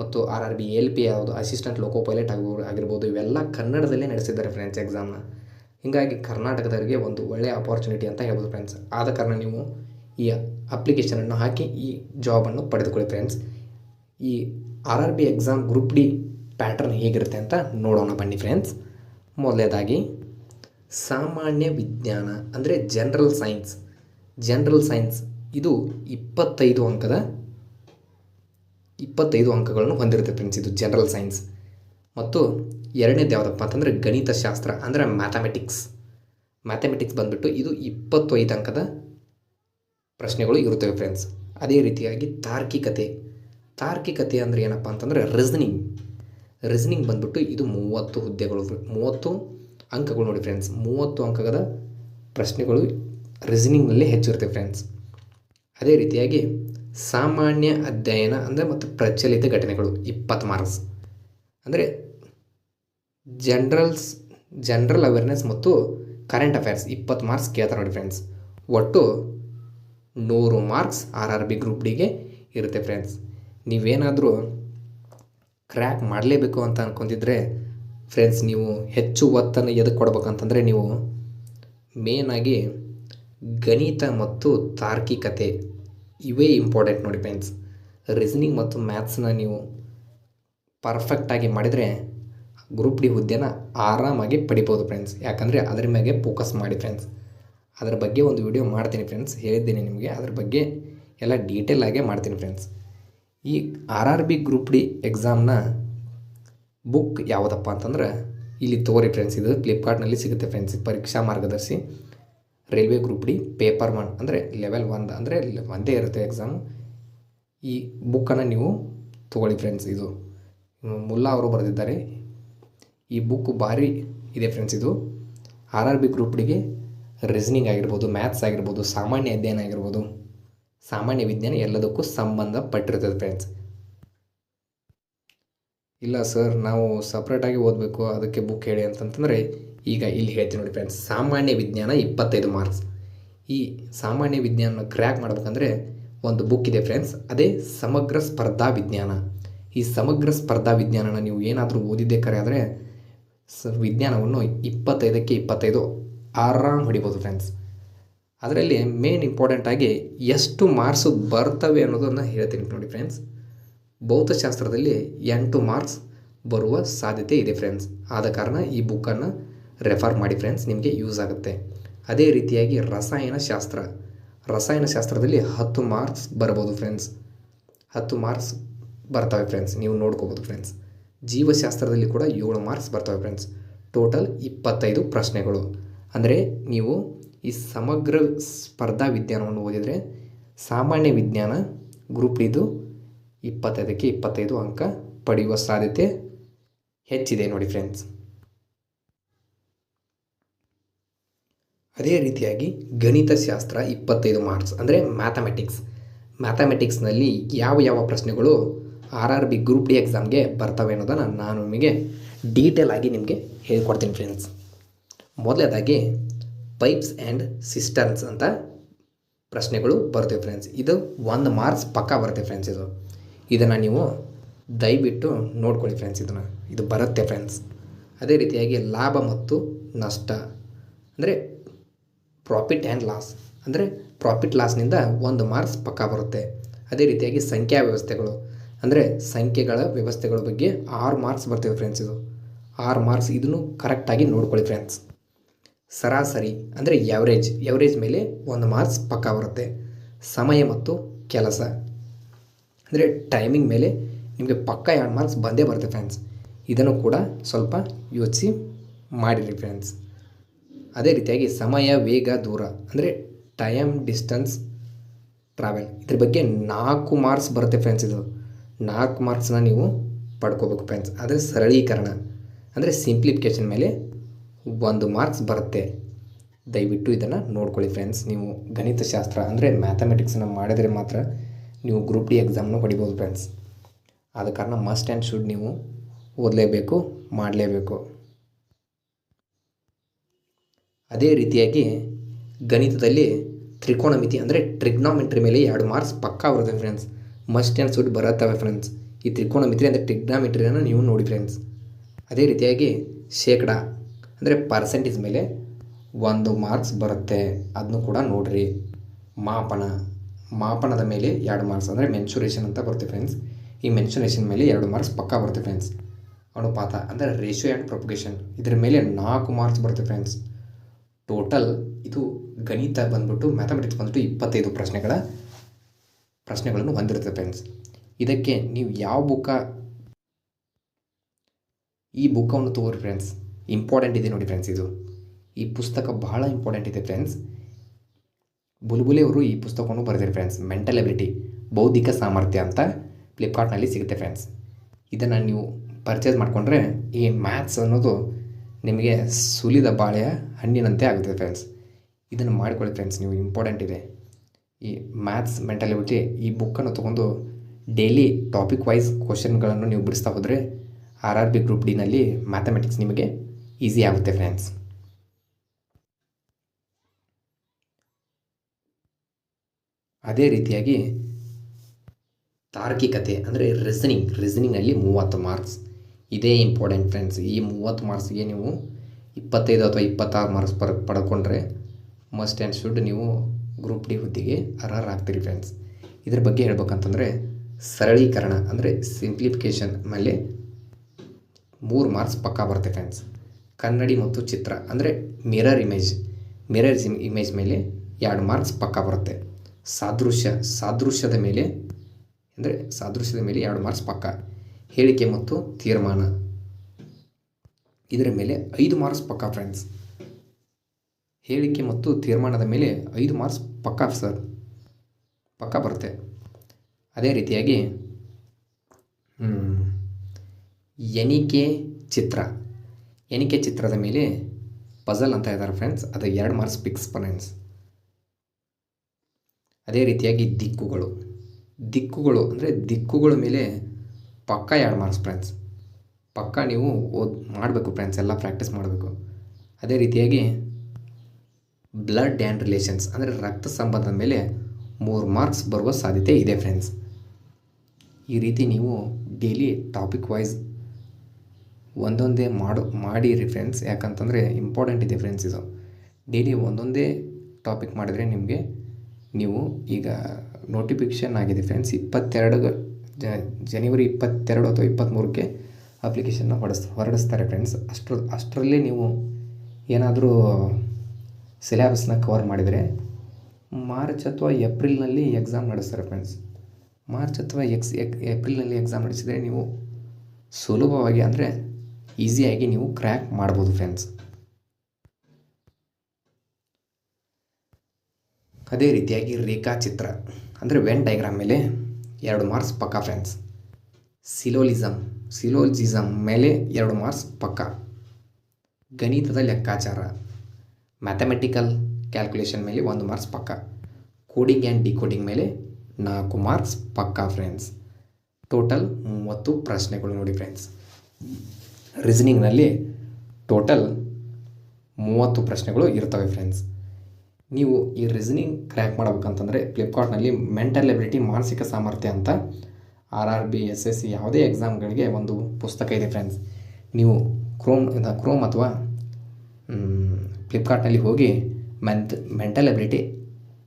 ಮತ್ತು R R B L P ಯಾವುದು ಅಸಿಸ್ಟೆಂಟ್ ಲೋಕೋ ಪೈಲಟ್ ಆಗ್ಬೋದು ಆಗಿರ್ಬೋದು, ಇವೆಲ್ಲ ಕನ್ನಡದಲ್ಲೇ ನಡೆಸಿದ್ದಾರೆ ಫ್ರೆಂಡ್ಸ್ ಎಕ್ಸಾಮ್ನ ಹೀಗಾಗಿ ಕರ್ನಾಟಕದವರಿಗೆ ಒಂದು ಒಳ್ಳೆಯ ಅಪಾರ್ಚುನಿಟಿ ಅಂತ ಹೇಳ್ಬೋದು ಫ್ರೆಂಡ್ಸ್ ಆದ ಕಾರಣ ನೀವು ಈ ಅಪ್ಲಿಕೇಶನನ್ನು ಹಾಕಿ, ಈ ಜಾಬನ್ನು ಪಡೆದುಕೊಳ್ಳಿ ಫ್ರೆಂಡ್ಸ್ ಈ R R B exam group D pattern ಹೇಗಿರುತ್ತೆ ಅಂತ ನೋಡೋಣ ಬನ್ನಿ ಫ್ರೆಂಡ್ಸ್ ಮೊದಲನೇದಾಗಿ ಸಾಮಾನ್ಯ ವಿಜ್ಞಾನ, ಅಂದರೆ ಜನರಲ್ ಸೈನ್ಸ್ ಜನರಲ್ ಸೈನ್ಸ್ ಇದು ಇಪ್ಪತ್ತೈದು ಅಂಕದ ಇಪ್ಪತ್ತೈದು ಅಂಕಗಳನ್ನು ಹೊಂದಿರುತ್ತೆ ಫ್ರೆಂಡ್ಸ್ ಇದು ಜನರಲ್ ಸೈನ್ಸ್ ಮತ್ತು ಎರಡನೇದು ಯಾವುದಪ್ಪ ಅಂತಂದರೆ ಗಣಿತಶಾಸ್ತ್ರ, ಅಂದರೆ ಮ್ಯಾಥಮೆಟಿಕ್ಸ್ ಮ್ಯಾಥಮೆಟಿಕ್ಸ್ ಬಂದ್ಬಿಟ್ಟು ಇದು ಇಪ್ಪತ್ತೈದು ಅಂಕದ ಪ್ರಶ್ನೆಗಳು ಇರುತ್ತವೆ ಫ್ರೆಂಡ್ಸ್ ಅದೇ ರೀತಿಯಾಗಿ ತಾರ್ಕಿಕತೆ. ತಾರ್ಕಿಕತೆ ಅಂದರೆ ಏನಪ್ಪ ಅಂತಂದರೆ ರೀಸನಿಂಗ್ ರೀಸನಿಂಗ್ ಬಂದ್ಬಿಟ್ಟು ಇದು ಮೂವತ್ತು ಹುದ್ದೆಗಳು, ಮೂವತ್ತು ಅಂಕಗಳು ನೋಡಿ ಫ್ರೆಂಡ್ಸ್ ಮೂವತ್ತು ಅಂಕದ ಪ್ರಶ್ನೆಗಳು ರೀಸನಿಂಗ್ನಲ್ಲಿ ಹೆಚ್ಚಿರುತ್ತೆ ಫ್ರೆಂಡ್ಸ್ ಅದೇ ರೀತಿಯಾಗಿ ಸಾಮಾನ್ಯ ಅಧ್ಯಯನ ಅಂದರೆ ಮತ್ತು ಪ್ರಚಲಿತ ಘಟನೆಗಳು, ಇಪ್ಪತ್ತು ಮಾರ್ಕ್ಸ್. ಅಂದರೆ ಜನರಲ್ಸ್ ಜನರಲ್ ಅವೇರ್ನೆಸ್ ಮತ್ತು ಕರೆಂಟ್ ಅಫೇರ್ಸ್ ಇಪ್ಪತ್ತು ಮಾರ್ಕ್ಸ್ ಕೇಳ್ತಾರೆ ನೋಡಿ ಫ್ರೆಂಡ್ಸ್ ಒಟ್ಟು ನೂರು marks R R B group ಡಿಗೆ ಇರುತ್ತೆ ಫ್ರೆಂಡ್ಸ್ ನೀವೇನಾದರೂ ಕ್ರ್ಯಾಕ್ ಮಾಡಲೇಬೇಕು ಅಂತ ಅಂದ್ಕೊಂಡಿದ್ರೆ ಫ್ರೆಂಡ್ಸ್ ನೀವು ಹೆಚ್ಚು ಒತ್ತನ್ನು ಎದಕ್ಕೆ ಕೊಡ್ಬೇಕಂತಂದರೆ ನೀವು ಮೇನಾಗಿ ಗಣಿತ ಮತ್ತು ತಾರ್ಕಿಕತೆ ಇವೇ ಇಂಪಾರ್ಟೆಂಟ್ ನೋಡಿ ಫ್ರೆಂಡ್ಸ್ ರೀಸನಿಂಗ್ ಮತ್ತು ಮ್ಯಾಥ್ಸನ್ನ ನೀವು ಪರ್ಫೆಕ್ಟಾಗಿ ಮಾಡಿದರೆ ಗ್ರೂಪ್ ಡಿ ಹುದ್ದೆನ ಆರಾಮಾಗಿ ಪಡಿಬೋದು ಫ್ರೆಂಡ್ಸ್ ಯಾಕಂದರೆ ಅದ್ರ ಮ್ಯಾಗೆ ಫೋಕಸ್ ಮಾಡಿ ಫ್ರೆಂಡ್ಸ್ ಅದ್ರ ಬಗ್ಗೆ ಒಂದು ವಿಡಿಯೋ ಮಾಡ್ತೀನಿ ಫ್ರೆಂಡ್ಸ್ ಹೇಳಿದ್ದೀನಿ ನಿಮಗೆ. ಅದ್ರ ಬಗ್ಗೆ ಎಲ್ಲ ಡೀಟೇಲ್ ಆಗೇ ಮಾಡ್ತೀನಿ ಫ್ರೆಂಡ್ಸ್ ಈ R R B group D ಎಕ್ಸಾಮ್ನ book ಯಾವುದಪ್ಪ ಅಂತಂದ್ರೆ ಇಲ್ಲಿ ತೋರಿ ಫ್ರೆಂಡ್ಸ್ ಇದು ಫ್ಲಿಪ್ಕಾರ್ಟ್ನಲ್ಲಿ ಸಿಗುತ್ತೆ ಫ್ರೆಂಡ್ಸ್ ಪರೀಕ್ಷಾ ಮಾರ್ಗದರ್ಶಿ railway group D, paper one, ಅಂದರೆ ಲೆವೆಲ್ ಒಂದು, ಅಂದರೆ ಒಂದೇ ಇರುತ್ತೆ ಎಕ್ಸಾಮು ಈ ಬುಕ್ಕನ್ನು ನೀವು ತೊಗೊಳ್ಳಿ ಫ್ರೆಂಡ್ಸ್ ಇದು. ಮುಲ್ಲಾ ಅವರು ಬರೆದಿದ್ದಾರೆ. ಈ ಬುಕ್ ಭಾರಿ ಇದೆ ಫ್ರೆಂಡ್ಸ್ ಇದು. ಆರ್ ಆರ್ ಬಿ ಗ್ರೂಪ್ ಡಿಗೆ ರೀಸನಿಂಗ್ ಆಗಿರ್ಬೋದು ಮ್ಯಾಥ್ಸ್ ಆಗಿರ್ಬೋದು, ಸಾಮಾನ್ಯ ಅಧ್ಯಯನ ಆಗಿರ್ಬೋದು. ಸಾಮಾನ್ಯ ವಿಜ್ಞಾನ ಎಲ್ಲದಕ್ಕೂ ಸಂಬಂಧಪಟ್ಟಿರ್ತದೆ ಫ್ರೆಂಡ್ಸ್ ಇಲ್ಲ ಸರ್ ನಾವು ಸಪ್ರೇಟಾಗಿ ಓದಬೇಕು, ಅದಕ್ಕೆ ಬುಕ್ ಹೇಳಿ ಅಂತಂತಂದರೆ ಈಗ ಇಲ್ಲಿ ಹೇಳ್ತೀನಿ ನೋಡಿ ಫ್ರೆಂಡ್ಸ್ ಸಾಮಾನ್ಯ ವಿಜ್ಞಾನ ಇಪ್ಪತ್ತೈದು ಮಾರ್ಕ್ಸ್ ಈ ಸಾಮಾನ್ಯ ವಿಜ್ಞಾನ ಕ್ರ್ಯಾಕ್ ಮಾಡಬೇಕಂದ್ರೆ ಒಂದು ಬುಕ್ ಇದೆ ಫ್ರೆಂಡ್ಸ್ ಅದೇ ಸಮಗ್ರ ಸ್ಪರ್ಧಾ ವಿಜ್ಞಾನ. ಈ ಸಮಗ್ರ ಸ್ಪರ್ಧಾ ವಿಜ್ಞಾನನ ನೀವು ಏನಾದರೂ ಓದಿದ್ದೇ ಕರೆ ಆದರೆ ಸ ವಿಜ್ಞಾನವನ್ನು ಇಪ್ಪತ್ತೈದಕ್ಕೆ ಇಪ್ಪತ್ತೈದು ಆರಾಮ್ ಹೊಡಿಬೋದು ಫ್ರೆಂಡ್ಸ್ ಅದರಲ್ಲಿ ಮೇನ್ ಇಂಪಾರ್ಟೆಂಟಾಗಿ ಎಷ್ಟು ಮಾರ್ಕ್ಸು ಬರ್ತವೆ ಅನ್ನೋದನ್ನು ಹೇಳ್ತೀನಿ ನೋಡಿ ಫ್ರೆಂಡ್ಸ್ ಭೌತಶಾಸ್ತ್ರದಲ್ಲಿ ಎಂಟು ಮಾರ್ಕ್ಸ್ ಬರುವ ಸಾಧ್ಯತೆ ಇದೆ ಫ್ರೆಂಡ್ಸ್ ಆದ ಕಾರಣ ಈ ಬುಕ್ಕನ್ನು ರೆಫರ್ ಮಾಡಿ ಫ್ರೆಂಡ್ಸ್ ನಿಮಗೆ ಯೂಸ್ ಆಗುತ್ತೆ. ಅದೇ ರೀತಿಯಾಗಿ ರಸಾಯನಶಾಸ್ತ್ರ ರಸಾಯನಶಾಸ್ತ್ರದಲ್ಲಿ ಹತ್ತು ಮಾರ್ಕ್ಸ್ ಬರ್ಬೋದು ಫ್ರೆಂಡ್ಸ್ ಹತ್ತು ಮಾರ್ಕ್ಸ್ ಬರ್ತವೆ ಫ್ರೆಂಡ್ಸ್ ನೀವು ನೋಡ್ಕೋಬೋದು ಫ್ರೆಂಡ್ಸ್ ಜೀವಶಾಸ್ತ್ರದಲ್ಲಿ ಕೂಡ ಏಳು ಮಾರ್ಕ್ಸ್ ಬರ್ತವೆ ಫ್ರೆಂಡ್ಸ್ ಟೋಟಲ್ ಇಪ್ಪತ್ತೈದು ಪ್ರಶ್ನೆಗಳು. ಅಂದರೆ ನೀವು ಈ ಸಮಗ್ರ ಸ್ಪರ್ಧಾ ವಿಜ್ಞಾನವನ್ನು ಓದಿದರೆ ಸಾಮಾನ್ಯ ವಿಜ್ಞಾನ ಗ್ರೂಪ್ ಇದು ಇಪ್ಪತ್ತೈದಕ್ಕೆ ಇಪ್ಪತ್ತೈದು ಅಂಕ ಪಡೆಯುವ ಸಾಧ್ಯತೆ ಹೆಚ್ಚಿದೆ ನೋಡಿ ಫ್ರೆಂಡ್ಸ್ ಅದೇ ರೀತಿಯಾಗಿ ಗಣಿತಶಾಸ್ತ್ರ ಇಪ್ಪತ್ತೈದು ಮಾರ್ಕ್ಸ್ ಅಂದರೆ ಮ್ಯಾಥಮೆಟಿಕ್ಸ್ ಮ್ಯಾಥಮೆಟಿಕ್ಸ್ನಲ್ಲಿ ಯಾವ ಯಾವ ಪ್ರಶ್ನೆಗಳು R R B group D ಎಕ್ಸಾಮ್ಗೆ ಬರ್ತವೆ ಅನ್ನೋದನ್ನು ನಾನು ನಿಮಗೆ ಡೀಟೇಲ್ ಆಗಿ ನಿಮಗೆ ಹೇಳ್ಕೊಡ್ತೀನಿ ಫ್ರೆಂಡ್ಸ್ ಮೊದಲನೇದಾಗಿ ಪೈಪ್ಸ್ ಆ್ಯಂಡ್ ಸಿಸ್ಟರ್ನ್ಸ್ ಅಂತ ಪ್ರಶ್ನೆಗಳು ಬರ್ತವೆ ಫ್ರೆಂಡ್ಸ್ ಇದು ಒಂದು ಮಾರ್ಕ್ಸ್ ಪಕ್ಕ ಬರುತ್ತೆ ಫ್ರೆಂಡ್ಸ್ ಇದು. ಇದನ್ನು ನೀವು ದಯವಿಟ್ಟು ನೋಡ್ಕೊಳ್ಳಿ ಫ್ರೆಂಡ್ಸ್ ಇದನ್ನು. ಇದು ಬರುತ್ತೆ ಫ್ರೆಂಡ್ಸ್ ಅದೇ ರೀತಿಯಾಗಿ ಲಾಭ ಮತ್ತು ನಷ್ಟ. ಅಂದರೆ ಪ್ರಾಫಿಟ್ ಆ್ಯಂಡ್ ಲಾಸ್ ಅಂದರೆ ಪ್ರಾಫಿಟ್ ಲಾಸ್ನಿಂದ ಒಂದು ಮಾರ್ಕ್ಸ್ ಪಕ್ಕ ಬರುತ್ತೆ. ಅದೇ ರೀತಿಯಾಗಿ ಸಂಖ್ಯಾ ವ್ಯವಸ್ಥೆಗಳು. ಅಂದರೆ ಸಂಖ್ಯೆಗಳ ವ್ಯವಸ್ಥೆಗಳ ಬಗ್ಗೆ ಆರು ಮಾರ್ಕ್ಸ್ ಬರ್ತವೆ ಫ್ರೆಂಡ್ಸ್ ಇದು. ಆರು ಮಾರ್ಕ್ಸ್ ಇದನ್ನು ಕರೆಕ್ಟಾಗಿ ನೋಡ್ಕೊಳ್ಳಿ ಫ್ರೆಂಡ್ಸ್ ಸರಾಸರಿ ಅಂದರೆ ಯಾವ್ರೇಜ್ ಯಾವ್ರೇಜ್ ಮೇಲೆ ಒಂದು ಮಾರ್ಕ್ಸ್ ಪಕ್ಕ ಬರುತ್ತೆ. ಸಮಯ ಮತ್ತು ಕೆಲಸ. ಅಂದರೆ ಟೈಮಿಂಗ್ ಮೇಲೆ ನಿಮಗೆ ಪಕ್ಕ ಎರಡು ಮಾರ್ಕ್ಸ್ ಬಂದೇ ಬರುತ್ತೆ ಫ್ರೆಂಡ್ಸ್ ಇದನ್ನು ಕೂಡ ಸ್ವಲ್ಪ ಯೋಚಿಸಿ ಮಾಡಿರಿ ಫ್ರೆಂಡ್ಸ್ ಅದೇ ರೀತಿಯಾಗಿ ಸಮಯ, ವೇಗ, ದೂರ, ಅಂದರೆ ಟೈಮ್ ಡಿಸ್ಟೆನ್ಸ್ ಟ್ರಾವೆಲ್ ಇದ್ರ ಬಗ್ಗೆ ನಾಲ್ಕು ಮಾರ್ಕ್ಸ್ ಬರುತ್ತೆ ಫ್ರೆಂಡ್ಸ್ ಇದು. ನಾಲ್ಕು ಮಾರ್ಕ್ಸ್ನ ನೀವು ಪಡ್ಕೋಬೇಕು ಫ್ರೆಂಡ್ಸ್ ಅಂದರೆ ಸರಳೀಕರಣ, ಅಂದರೆ ಸಿಂಪ್ಲಿಫಿಕೇಶನ್ ಮೇಲೆ ಒಂದು ಮಾರ್ಕ್ಸ್ ಬರುತ್ತೆ. ದಯವಿಟ್ಟು ಇದನ್ನು ನೋಡ್ಕೊಳ್ಳಿ ಫ್ರೆಂಡ್ಸ್ ನೀವು ಗಣಿತಶಾಸ್ತ್ರ, ಅಂದರೆ ಮ್ಯಾಥಮೆಟಿಕ್ಸನ್ನು ಮಾಡಿದರೆ ಮಾತ್ರ ನೀವು ಗ್ರೂಪ್ ಡಿ ಎಕ್ಸಾಮ್ನ ಹೊಡಿಬೋದು ಫ್ರೆಂಡ್ಸ್ ಆದ ಕಾರಣ ಮಸ್ಟ್ ಆ್ಯಂಡ್ ಶುಡ್ ನೀವು ಓದಲೇಬೇಕು, ಮಾಡಲೇಬೇಕು. ಅದೇ ರೀತಿಯಾಗಿ ಗಣಿತದಲ್ಲಿ ತ್ರಿಕೋಣಮಿತಿ ಅಂದರೆ ಟ್ರಿಗ್ನಾಮೆಟ್ರಿ ಮೇಲೆ ಎರಡು ಮಾರ್ಕ್ಸ್ ಪಕ್ಕಾ ಬರುತ್ತೆ ಫ್ರೆಂಡ್ಸ್ ಮಸ್ಟ್ ಆ್ಯಂಡ್ ಸುಡ್ ಬರುತ್ತವೆ ಫ್ರೆಂಡ್ಸ್ ಈ ತ್ರಿಕೋಣಮಿತಿ ಅಂದರೆ ಟ್ರಿಗ್ನಾಮೆಟ್ರಿಯನ್ನು ನೀವು ನೋಡಿ ಫ್ರೆಂಡ್ಸ್ ಅದೇ ರೀತಿಯಾಗಿ ಶೇಕಡ ಅಂದರೆ ಪರ್ಸೆಂಟೇಜ್ ಮೇಲೆ ಒಂದು ಮಾರ್ಕ್ಸ್ ಬರುತ್ತೆ. ಅದನ್ನು ಕೂಡ ನೋಡಿರಿ. ಮಾಪನ. ಮಾಪನದ ಮೇಲೆ ಎರಡು ಮಾರ್ಕ್ಸ್ ಅಂದರೆ ಮೆನ್ಸುರೇಷನ್ ಅಂತ ಬರುತ್ತೆ ಫ್ರೆಂಡ್ಸ್ ಈ ಮೆನ್ಸುರೇಷನ್ ಮೇಲೆ ಎರಡು ಮಾರ್ಕ್ಸ್ ಪಕ್ಕಾ ಬರುತ್ತೆ ಫ್ರೆಂಡ್ಸ್ ಅನುಪಾತ ಅಂದರೆ ರೇಷಿಯೋ ಆ್ಯಂಡ್ ಪ್ರೊಪಗೇಷನ್ ಇದರ ಮೇಲೆ ನಾಲ್ಕು ಮಾರ್ಕ್ಸ್ ಬರುತ್ತೆ ಫ್ರೆಂಡ್ಸ್ ಟೋಟಲ್ ಇದು ಗಣಿತ ಬಂದ್ಬಿಟ್ಟು ಮ್ಯಾಥಮೆಟಿಕ್ಸ್ ಬಂದ್ಬಿಟ್ಟು ಇಪ್ಪತ್ತೈದು ಪ್ರಶ್ನೆಗಳ ಪ್ರಶ್ನೆಗಳನ್ನು ಹೊಂದಿರುತ್ತೆ ಫ್ರೆಂಡ್ಸ್ ಇದಕ್ಕೆ ನೀವು ಯಾವ ಬುಕ್ಕ ಈ ಬುಕ್ಕವನ್ನು ತಗೋರಿ ಫ್ರೆಂಡ್ಸ್ ಇಂಪಾರ್ಟೆಂಟ್ ಇದೆ ನೋಡಿ ಫ್ರೆಂಡ್ಸ್ ಇದು. ಈ ಪುಸ್ತಕ ಬಹಳ ಇಂಪಾರ್ಟೆಂಟ್ ಇದೆ ಫ್ರೆಂಡ್ಸ್ ಬುಲ್ಬುಲಿ ಅವರು ಈ ಪುಸ್ತಕವನ್ನು ಬರೆದಿರಿ ಫ್ರೆಂಡ್ಸ್ ಮೆಂಟಲ್ ಎಬಿಲಿಟಿ ಬೌದ್ಧಿಕ ಸಾಮರ್ಥ್ಯ ಅಂತ ಫ್ಲಿಪ್ಕಾರ್ಟ್ನಲ್ಲಿ ಸಿಗುತ್ತೆ ಫ್ರೆಂಡ್ಸ್ ಇದನ್ನು ನೀವು ಪರ್ಚೇಸ್ ಮಾಡಿಕೊಂಡ್ರೆ ಈ ಮ್ಯಾಥ್ಸ್ ಅನ್ನೋದು ನಿಮಗೆ ಸುಲಿದ ಬಾಳೆಯ ಹಣ್ಣಿನಂತೆ ಆಗುತ್ತೆ ಫ್ರೆಂಡ್ಸ್ ಇದನ್ನು ಮಾಡಿಕೊಳ್ಳಿ ಫ್ರೆಂಡ್ಸ್ ನೀವು ಇಂಪಾರ್ಟೆಂಟ್ ಇದೆ. ಈ ಮ್ಯಾಥ್ಸ್ ಮೆಂಟಾಲಿಟಿ ಈ ಬುಕ್ಕನ್ನು ತೊಗೊಂಡು ಡೈಲಿ ಟಾಪಿಕ್ ವೈಸ್ ಕ್ವಶನ್ಗಳನ್ನು ನೀವು ಬಿಡಿಸ್ತಾ ಹೋದರೆ ಆರ್ ಆರ್ ಬಿ ಗ್ರೂಪ್ ಡಿನಲ್ಲಿ ಮ್ಯಾಥಮೆಟಿಕ್ಸ್ ನಿಮಗೆ ಈಸಿ ಆಗುತ್ತೆ ಫ್ರೆಂಡ್ಸ್ ಅದೇ ರೀತಿಯಾಗಿ ತಾರ್ಕಿಕತೆ ಅಂದರೆ ರೀಸನಿಂಗ್ ರೀಸನಿಂಗ್ನಲ್ಲಿ ಮೂವತ್ತು ಮಾರ್ಕ್ಸ್ ಇದೇ ಇಂಪಾರ್ಟೆಂಟ್ ಫ್ರೆಂಡ್ಸ್ ಈ ಮೂವತ್ತು ಮಾರ್ಕ್ಸ್ಗೆ ನೀವು ಇಪ್ಪತ್ತೈದು ಅಥವಾ ಇಪ್ಪತ್ತಾರು ಮಾರ್ಕ್ಸ್ ಪರ್ ಪಡ್ಕೊಂಡ್ರೆ ಮಸ್ಟ್ ಆ್ಯಂಡ್ ಶುಡ್ ನೀವು ಗ್ರೂಪ್ ಡಿ ಹುದ್ದೆಗೆ ಅರ್ಹರ್ ಆಗ್ತೀರಿ ಫ್ರೆಂಡ್ಸ್ ಇದ್ರ ಬಗ್ಗೆ ಹೇಳ್ಬೇಕಂತಂದರೆ ಸರಳೀಕರಣ ಅಂದರೆ ಸಿಂಪ್ಲಿಫಿಕೇಷನ್ ಮೇಲೆ ಮೂರು ಮಾರ್ಕ್ಸ್ ಪಕ್ಕಾ ಬರುತ್ತೆ ಫ್ರೆಂಡ್ಸ್ ಕನ್ನಡಿ ಮತ್ತು ಚಿತ್ರ ಅಂದರೆ ಮಿರರ್ ಇಮೇಜ್ ಮಿರರ್ ಇಮೇಜ್ ಮೇಲೆ ಎರಡು ಮಾರ್ಕ್ಸ್ ಪಕ್ಕಾ ಬರುತ್ತೆ. ಸಾದೃಶ್ಯ, ಸಾದೃಶ್ಯದ ಮೇಲೆ ಅಂದರೆ ಸಾದೃಶ್ಯದ ಮೇಲೆ ಎರಡು ಮಾರ್ಕ್ಸ್ ಪಕ್ಕ. ಹೇಳಿಕೆ ಮತ್ತು ತೀರ್ಮಾನ. ಇದರ ಮೇಲೆ ಐದು ಮಾರ್ಕ್ಸ್ ಪಕ್ಕ ಫ್ರೆಂಡ್ಸ್ ಹೇಳಿಕೆ ಮತ್ತು ತೀರ್ಮಾನದ ಮೇಲೆ ಐದು ಮಾರ್ಕ್ಸ್ ಪಕ್ಕ ಸರ್ ಪಕ್ಕ ಬರುತ್ತೆ. ಅದೇ ರೀತಿಯಾಗಿ ಎಣಿಕೆ ಚಿತ್ರ. ಎಣಿಕೆ ಚಿತ್ರದ ಮೇಲೆ ಪಜಲ್ ಅಂತ ಇದ್ದಾರೆ ಫ್ರೆಂಡ್ಸ್ ಅದು ಎರಡು ಮಾರ್ಕ್ಸ್ ಪಿಕ್ಸ್ ಫ್ರೆಂಡ್ಸ್ ಅದೇ ರೀತಿಯಾಗಿ ದಿಕ್ಕುಗಳು. ದಿಕ್ಕುಗಳು ಅಂದರೆ ದಿಕ್ಕುಗಳ ಮೇಲೆ ಪಕ್ಕ ಎರಡು ಮಾರ್ಕ್ಸ್ ಫ್ರೆಂಡ್ಸ್. ಪಕ್ಕ ನೀವು ಓದ್, ಮಾಡಬೇಕು ಫ್ರೆಂಡ್ಸ್, ಎಲ್ಲ ಪ್ರಾಕ್ಟೀಸ್ ಮಾಡಬೇಕು. ಅದೇ ರೀತಿಯಾಗಿ ಬ್ಲಡ್ ಆ್ಯಂಡ್ ರಿಲೇಷನ್ಸ್ ಅಂದರೆ ರಕ್ತ ಸಂಬಂಧದ ಮೇಲೆ ಮೂರು ಮಾರ್ಕ್ಸ್ ಬರುವ ಸಾಧ್ಯತೆ ಇದೆ ಫ್ರೆಂಡ್ಸ್. ಈ ರೀತಿ ನೀವು ಡೈಲಿ ಟಾಪಿಕ್ ವೈಸ್ ಒಂದೊಂದೇ ಮಾಡು, ಮಾಡಿರಿ ಫ್ರೆಂಡ್ಸ್. ಯಾಕಂತಂದರೆ ಇಂಪಾರ್ಟೆಂಟ್ ಇದೆ ಫ್ರೆಂಡ್ಸ್ ಇದು. ಡೈಲಿ ಒಂದೊಂದೇ ಟಾಪಿಕ್ ಮಾಡಿದರೆ ನಿಮಗೆ ನೀವು ಈಗ ನೋಟಿಫಿಕೇಷನ್ ಆಗಿದೆ ಫ್ರೆಂಡ್ಸ್. ಇಪ್ಪತ್ತೆರಡು ಜನವರಿ ಇಪ್ಪತ್ತೆರಡು ಅಥವಾ ಇಪ್ಪತ್ತ್ಮೂರಕ್ಕೆ ಅಪ್ಲಿಕೇಶನ್ನ ಹೊಡೆಸ್, ಹೊರಡಿಸ್ತಾರೆ ಫ್ರೆಂಡ್ಸ್ ಅಷ್ಟರ, ಅಷ್ಟರಲ್ಲೇ ನೀವು ಏನಾದರೂ ಸಿಲೆಬಸ್ನ ಕವರ್ ಮಾಡಿದರೆ ಮಾರ್ಚ್ ಅಥವಾ ಏಪ್ರಿಲ್ನಲ್ಲಿ ಎಕ್ಸಾಮ್ ನಡೆಸ್ತಾರೆ ಫ್ರೆಂಡ್ಸ್ ಮಾರ್ಚ್ ಅಥವಾ ಎಕ್ಸ್ ಎಕ್ ಏಪ್ರಿಲ್ನಲ್ಲಿ ಎಕ್ಸಾಮ್ ನಡೆಸಿದರೆ ನೀವು ಸುಲಭವಾಗಿ ಅಂದರೆ ಈಸಿಯಾಗಿ ನೀವು ಕ್ರ್ಯಾಕ್ ಮಾಡ್ಬೋದು ಫ್ರೆಂಡ್ಸ್ ಅದೇ ರೀತಿಯಾಗಿ ರೇಖಾಚಿತ್ರ. ಅಂದರೆ ವೆನ್ ಡೈಗ್ರಾಮ್ ಮೇಲೆ ಎರಡು ಮಾರ್ಕ್ಸ್ ಪಕ್ಕ ಫ್ರೆಂಡ್ಸ್ ಸಿಲೋಲಿಸಮ್ ಸಿಲೋಜಿಸಮ್ ಮೇಲೆ ಎರಡು ಮಾರ್ಕ್ಸ್ ಪಕ್ಕ. ಗಣಿತದ ಲೆಕ್ಕಾಚಾರ. ಮ್ಯಾಥಮೆಟಿಕಲ್ ಕ್ಯಾಲ್ಕುಲೇಷನ್ ಮೇಲೆ ಒಂದು ಮಾರ್ಕ್ಸ್ ಪಕ್ಕ. ಕೋಡಿಂಗ್ ಆ್ಯಂಡ್ ಡಿಕೋಡಿಂಗ್ ಮೇಲೆ ನಾಲ್ಕು ಮಾರ್ಕ್ಸ್ ಪಕ್ಕ ಫ್ರೆಂಡ್ಸ್ ಟೋಟಲ್ ಮೂವತ್ತು ಪ್ರಶ್ನೆಗಳು ನೋಡಿ ಫ್ರೆಂಡ್ಸ್ ರೀಸನಿಂಗ್ನಲ್ಲಿ ಟೋಟಲ್ ಮೂವತ್ತು ಪ್ರಶ್ನೆಗಳು ಇರ್ತವೆ ಫ್ರೆಂಡ್ಸ್ ನೀವು ಈ ರೀಸನಿಂಗ್ ಕ್ರ್ಯಾಕ್ ಮಾಡಬೇಕಂತಂದರೆ ಫ್ಲಿಪ್ಕಾರ್ಟ್ನಲ್ಲಿ ಮೆಂಟಲ್ ಎಬಿಲಿಟಿ ಮಾನಸಿಕ ಸಾಮರ್ಥ್ಯ ಅಂತ R R B S S C ಯಾವುದೇ ಎಕ್ಸಾಮ್ಗಳಿಗೆ ಒಂದು ಪುಸ್ತಕ ಇದೆ ಫ್ರೆಂಡ್ಸ್ ನೀವು ಕ್ರೋಮ್ ಕ್ರೋಮ್ ಅಥವಾ ಫ್ಲಿಪ್ಕಾರ್ಟ್ನಲ್ಲಿ ಹೋಗಿ ಮೆಂತ್ ಮೆಂಟಲ್ ಎಬಿಲಿಟಿ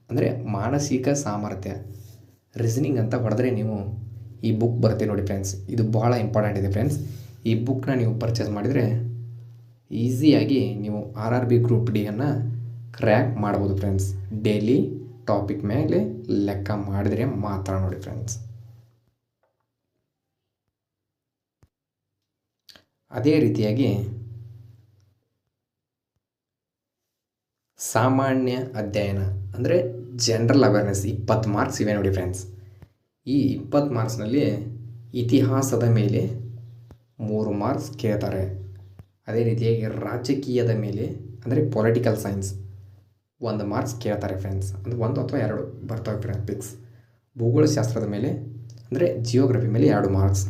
ಅಂದರೆ ಮಾನಸಿಕ ಸಾಮರ್ಥ್ಯ ರೀಸನಿಂಗ್ ಅಂತ ಹೊಡೆದ್ರೆ ನೀವು ಈ ಬುಕ್ ಬರುತ್ತೆ ನೋಡಿ ಫ್ರೆಂಡ್ಸ್ ಇದು ಬಹಳ ಇಂಪಾರ್ಟೆಂಟ್ ಇದೆ ಫ್ರೆಂಡ್ಸ್ ಈ ಬುಕ್ನ ನೀವು ಪರ್ಚೇಸ್ ಮಾಡಿದರೆ ಈಸಿಯಾಗಿ ನೀವು ಆರ್ ಆರ್ ಬಿ ಗ್ರೂಪ್ ಡಿಯನ್ನು ಕ್ರ್ಯಾಕ್ ಮಾಡ್ಬೋದು ಫ್ರೆಂಡ್ಸ್ ಡೈಲಿ ಟಾಪಿಕ್ ಮೇಲೆ ಲೆಕ್ಕ ಮಾಡಿದ್ರೆ ಮಾತ್ರ ನೋಡಿ ಫ್ರೆಂಡ್ಸ್ ಅದೇ ರೀತಿಯಾಗಿ ಸಾಮಾನ್ಯ ಅಧ್ಯಯನ ಅಂದರೆ ಜನರಲ್ ಅವೇರ್ನೆಸ್ ಇಪ್ಪತ್ತು ಮಾರ್ಕ್ಸ್ ಇವೆ ನೋಡಿ ಫ್ರೆಂಡ್ಸ್ ಈ ಇಪ್ಪತ್ತು ಮಾರ್ಕ್ಸ್ನಲ್ಲಿ ಇತಿಹಾಸದ ಮೇಲೆ ಮೂರು ಮಾರ್ಕ್ಸ್ ಕೇಳ್ತಾರೆ. ಅದೇ ರೀತಿಯಾಗಿ ರಾಜಕೀಯದ ಮೇಲೆ ಅಂದರೆ ಪೊಲಿಟಿಕಲ್ ಸೈನ್ಸ್ ಒಂದು ಮಾರ್ಕ್ಸ್ ಕೇಳ್ತಾರೆ ಫ್ರೆಂಡ್ಸ್ ಅಂದರೆ ಒಂದು ಅಥವಾ ಎರಡು ಬರ್ತವೆ ಫ್ರೆಂಡ್ಸ್ ಪಿಕ್ಸ್ ಭೂಗೋಳಶಾಸ್ತ್ರದ ಮೇಲೆ, ಅಂದರೆ ಜಿಯೋಗ್ರಫಿ ಮೇಲೆ ಎರಡು ಮಾರ್ಕ್ಸ್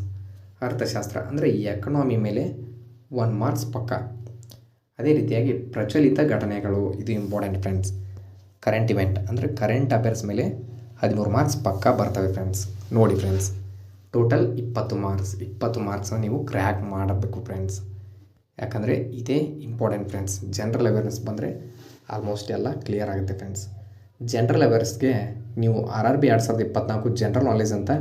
ಅರ್ಥಶಾಸ್ತ್ರ, ಅಂದರೆ ಎಕನಾಮಿ ಮೇಲೆ ಒನ್ ಮಾರ್ಕ್ಸ್ ಪಕ್ಕ. ಅದೇ ರೀತಿಯಾಗಿ ಪ್ರಚಲಿತ ಘಟನೆಗಳು ಇದು ಇಂಪಾರ್ಟೆಂಟ್ ಫ್ರೆಂಡ್ಸ್ ಕರೆಂಟ್ ಇವೆಂಟ್ ಅಂದರೆ ಕರೆಂಟ್ ಅಫೇರ್ಸ್ ಮೇಲೆ ಹದಿಮೂರು ಮಾರ್ಕ್ಸ್ ಪಕ್ಕ ಬರ್ತವೆ ಫ್ರೆಂಡ್ಸ್ ನೋಡಿ ಫ್ರೆಂಡ್ಸ್ ಟೋಟಲ್ ಇಪ್ಪತ್ತು ಮಾರ್ಕ್ಸ್ ಇಪ್ಪತ್ತು ಮಾರ್ಕ್ಸ್ನ ನೀವು ಕ್ರ್ಯಾಕ್ ಮಾಡಬೇಕು ಫ್ರೆಂಡ್ಸ್ ಯಾಕಂದರೆ ಇದೇ ಇಂಪಾರ್ಟೆಂಟ್ ಫ್ರೆಂಡ್ಸ್ ಜನರಲ್ ಅವೇರ್ನೆಸ್ ಬಂದರೆ ಆಲ್ಮೋಸ್ಟ್ ಎಲ್ಲ ಕ್ಲಿಯರ್ ಆಗುತ್ತೆ ಫ್ರೆಂಡ್ಸ್ ಜನರಲ್ ಅವೇರ್ಸ್ಗೆ ನೀವು ಆರ್ ಆರ್ ಬಿ ಎರಡು ಸಾವಿರದ ಇಪ್ಪತ್ನಾಲ್ಕು ಜನರಲ್ ನಾಲೆಜ್ ಅಂತ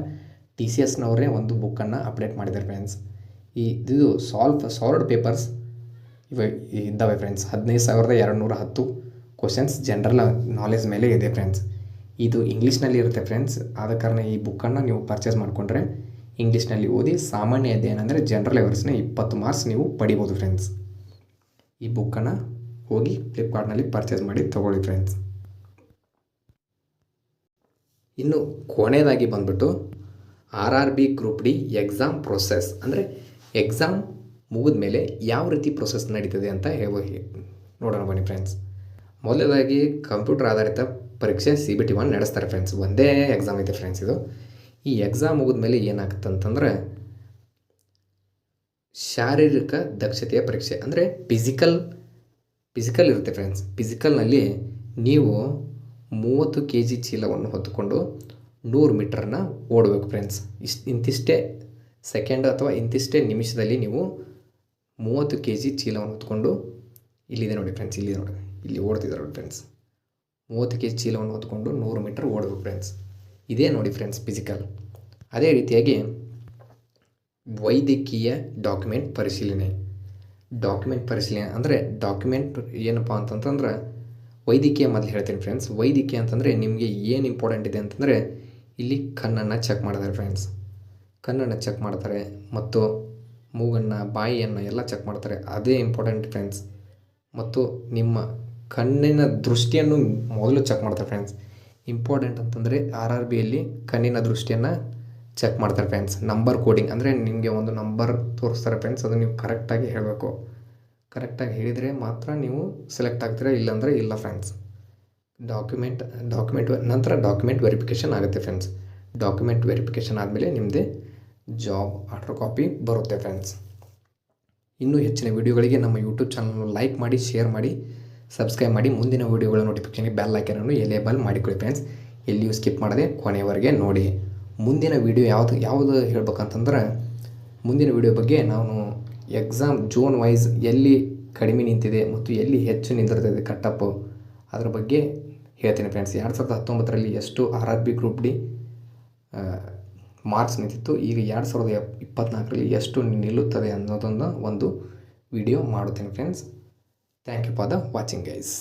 ಟಿ ಸಿ ಎಸ್ನವರೇ ಒಂದು ಬುಕ್ಕನ್ನು ಅಪ್ಡೇಟ್ ಮಾಡಿದ್ದಾರೆ ಫ್ರೆಂಡ್ಸ್ ಈ ಇದು ಸಾಲ್ವ್ ಸಾಲ್ವ್ಡ್ ಪೇಪರ್ಸ್ ಇವ ಇದ್ದಾವೆ ಫ್ರೆಂಡ್ಸ್ ಹದಿನೈದು ಸಾವಿರದ ಎರಡು ನೂರ ಹತ್ತು ಕ್ವಶನ್ಸ್ ಜನರಲ್ ನಾಲೆಜ್ ಮೇಲೆ ಇದೆ ಫ್ರೆಂಡ್ಸ್ ಇದು ಇಂಗ್ಲೀಷ್ನಲ್ಲಿ ಇರುತ್ತೆ ಫ್ರೆಂಡ್ಸ್ ಆದ ಕಾರಣ ಈ ಬುಕ್ಕನ್ನು ನೀವು ಪರ್ಚೇಸ್ ಮಾಡಿಕೊಂಡ್ರೆ ಇಂಗ್ಲೀಷ್ನಲ್ಲಿ ಓದಿ ಸಾಮಾನ್ಯ ಅಧ್ಯಯನ ಅಂದರೆ ಜನರಲ್ ಅವೇರ್ಸ್ನ ಇಪ್ಪತ್ತು ಮಾರ್ಕ್ಸ್ ನೀವು ಪಡಿಬೋದು ಫ್ರೆಂಡ್ಸ್ ಈ ಬುಕ್ಕನ್ನು ಹೋಗಿ ಫ್ಲಿಪ್ಕಾರ್ಟ್ನಲ್ಲಿ ಪರ್ಚೇಸ್ ಮಾಡಿ ತೊಗೊಳ್ಳಿ ಫ್ರೆಂಡ್ಸ್ ಇನ್ನು ಕೊನೆಯದಾಗಿ ಬಂದ್ಬಿಟ್ಟು R R B group D exam process ಅಂದರೆ ಎಕ್ಸಾಮ್ ಮುಗಿದ ಮೇಲೆ ಯಾವ ರೀತಿ ಪ್ರೊಸೆಸ್ ನಡೀತದೆ ಅಂತ ಹೇಳೋ ನೋಡೋಣ ಬನ್ನಿ ಫ್ರೆಂಡ್ಸ್ ಮೊದಲದಾಗಿ ಕಂಪ್ಯೂಟರ್ ಆಧಾರಿತ ಪರೀಕ್ಷೆ ಸಿ ಬಿ ಟಿ ಒನ್ ನಡೆಸ್ತಾರೆ ಫ್ರೆಂಡ್ಸ್ ಒಂದೇ ಎಕ್ಸಾಮ್ ಇದೆ ಫ್ರೆಂಡ್ಸ್ ಇದು. ಈ ಎಕ್ಸಾಮ್ ಮುಗಿದ ಮೇಲೆ ಏನಾಗುತ್ತೆ ಅಂತಂದರೆ ಶಾರೀರಿಕ ದಕ್ಷತೆಯ ಪರೀಕ್ಷೆ. ಅಂದರೆ ಫಿಸಿಕಲ್ ಫಿಸಿಕಲ್ ಇರುತ್ತೆ ಫ್ರೆಂಡ್ಸ್ ಫಿಸಿಕಲ್ನಲ್ಲಿ ನೀವು ಮೂವತ್ತು ಕೆ ಜಿ ಚೀಲವನ್ನು ಹೊತ್ತುಕೊಂಡು ನೂರು ಮೀಟರ್ನ ಓಡಬೇಕು ಫ್ರೆಂಡ್ಸ್ ಇಷ್ಟು, ಇಂತಿಷ್ಟೇ ಸೆಕೆಂಡ್ ಅಥವಾ ಇಂತಿಷ್ಟೇ ನಿಮಿಷದಲ್ಲಿ ನೀವು ಮೂವತ್ತು ಕೆ ಜಿ ಚೀಲವನ್ನು ಹೊತ್ಕೊಂಡು ಇಲ್ಲಿದೆ ನೋಡಿ ಫ್ರೆಂಡ್ಸ್ ಇಲ್ಲಿ ನೋಡಿ. ಇಲ್ಲಿ ಓಡ್ತಿದ್ದಾರೆ ನೋಡಿ ಫ್ರೆಂಡ್ಸ್ ಮೂವತ್ತು ಕೆ ಜಿ ಚೀಲವನ್ನು ಹೊತ್ಕೊಂಡು ನೂರು ಮೀಟರ್ ಓಡಬೇಕು ಫ್ರೆಂಡ್ಸ್ ಇದೇ ನೋಡಿ ಫ್ರೆಂಡ್ಸ್ ಫಿಸಿಕಲ್ ಅದೇ ರೀತಿಯಾಗಿ ವೈದ್ಯಕೀಯ ಡಾಕ್ಯುಮೆಂಟ್ ಪರಿಶೀಲನೆ. ಡಾಕ್ಯುಮೆಂಟ್ ಪರಿಶೀಲನೆ, ಅಂದರೆ ಡಾಕ್ಯುಮೆಂಟ್ ಏನಪ್ಪ ಅಂತಂತಂದ್ರೆ ವೈದ್ಯಕೀಯ ಮೊದಲು ಹೇಳ್ತೀನಿ ಫ್ರೆಂಡ್ಸ್ ವೈದ್ಯಕೀಯ ಅಂತಂದರೆ ನಿಮಗೆ ಏನು ಇಂಪಾರ್ಟೆಂಟ್ ಇದೆ ಅಂತಂದರೆ ಇಲ್ಲಿ ಕಣ್ಣನ್ನು ಚೆಕ್ ಮಾಡ್ತಾರೆ ಫ್ರೆಂಡ್ಸ್ ಕಣ್ಣನ್ನು ಚೆಕ್ ಮಾಡ್ತಾರೆ ಮತ್ತು ಮೂಗನ್ನು, ಬಾಯಿಯನ್ನು ಎಲ್ಲ ಚೆಕ್ ಮಾಡ್ತಾರೆ. ಅದೇ ಇಂಪಾರ್ಟೆಂಟ್ ಫ್ರೆಂಡ್ಸ್ ಮತ್ತು ನಿಮ್ಮ ಕಣ್ಣಿನ ದೃಷ್ಟಿಯನ್ನು ಮೊದಲು ಚೆಕ್ ಮಾಡ್ತಾರೆ ಫ್ರೆಂಡ್ಸ್ ಇಂಪಾರ್ಟೆಂಟ್ ಅಂತಂದರೆ ಆರ್ ಆರ್ ಬಿಯಲ್ಲಿ ಕಣ್ಣಿನ ದೃಷ್ಟಿಯನ್ನು ಚೆಕ್ ಮಾಡ್ತಾರೆ ಫ್ರೆಂಡ್ಸ್ ನಂಬರ್ ಕೋಡಿಂಗ್ ಅಂದರೆ ನಿಮಗೆ ಒಂದು ನಂಬರ್ ತೋರಿಸ್ತಾರೆ ಫ್ರೆಂಡ್ಸ್ ಅದು ನೀವು ಕರೆಕ್ಟಾಗಿ ಹೇಳಬೇಕು. ಕರೆಕ್ಟಾಗಿ ಹೇಳಿದರೆ ಮಾತ್ರ ನೀವು ಸೆಲೆಕ್ಟ್ ಆಗ್ತೀರಾ ಇಲ್ಲಾಂದರೆ ಇಲ್ಲ ಫ್ರೆಂಡ್ಸ್ ಡಾಕ್ಯುಮೆಂಟ್ ಡಾಕ್ಯುಮೆಂಟ್ ನಂತರ ಡಾಕ್ಯುಮೆಂಟ್ ವೆರಿಫಿಕೇಷನ್ ಆಗುತ್ತೆ ಫ್ರೆಂಡ್ಸ್ ಡಾಕ್ಯುಮೆಂಟ್ ವೆರಿಫಿಕೇಷನ್ ಆದಮೇಲೆ ನಿಮ್ಮದೇ ಜಾಬ್ ಆರ್ಡರ್ ಕಾಪಿ ಬರುತ್ತೆ ಫ್ರೆಂಡ್ಸ್ ಇನ್ನೂ ಹೆಚ್ಚಿನ ವೀಡಿಯೋಗಳಿಗೆ ನಮ್ಮ ಯೂಟ್ಯೂಬ್ ಚಾನಲ್ನ ಲೈಕ್ ಮಾಡಿ ಶೇರ್ ಮಾಡಿ ಸಬ್ಸ್ಕ್ರೈಬ್ ಮಾಡಿ. ಮುಂದಿನ ವೀಡಿಯೋಗಳ ನೋಟಿಫಿಕೇಷನ್ಗೆ ಬೆಲ್ ಐಕನನ್ನು ಎಲೇಬಲ್ ಮಾಡಿಕೊಳ್ಳಿ ಫ್ರೆಂಡ್ಸ್ ಎಲ್ಲಿಯೂ ಸ್ಕಿಪ್ ಮಾಡದೆ ಕೊನೆಯವರೆಗೆ ನೋಡಿ. ಮುಂದಿನ ವೀಡಿಯೋ ಯಾವುದು ಯಾವುದು ಹೇಳ್ಬೇಕಂತಂದ್ರೆ, ಮುಂದಿನ ವೀಡಿಯೋ ಬಗ್ಗೆ ನಾನು ಎಕ್ಸಾಮ್ ಜೋನ್ ವೈಸ್ ಎಲ್ಲಿ ಕಡಿಮೆ ನಿಂತಿದೆ ಮತ್ತು ಎಲ್ಲಿ ಹೆಚ್ಚು ನಿಂತಿರ್ತದೆ ಕಟ್ಟಪ್ಪು ಅದರ ಬಗ್ಗೆ ಹೇಳ್ತೀನಿ ಫ್ರೆಂಡ್ಸ್ ಎರಡು ಸಾವಿರದ ಹತ್ತೊಂಬತ್ತರಲ್ಲಿ ಎಷ್ಟು R R B group D marks ನಿಂತಿತ್ತು, ಈಗ ಎರಡು ಸಾವಿರದ ಎಪ್ ಇಪ್ಪತ್ತ್ನಾಲ್ಕರಲ್ಲಿ ಎಷ್ಟು ನಿಲ್ಲುತ್ತದೆ ಅನ್ನೋದನ್ನು ಒಂದು ವಿಡಿಯೋ ಮಾಡುತ್ತೇನೆ friends thank you for the watching guys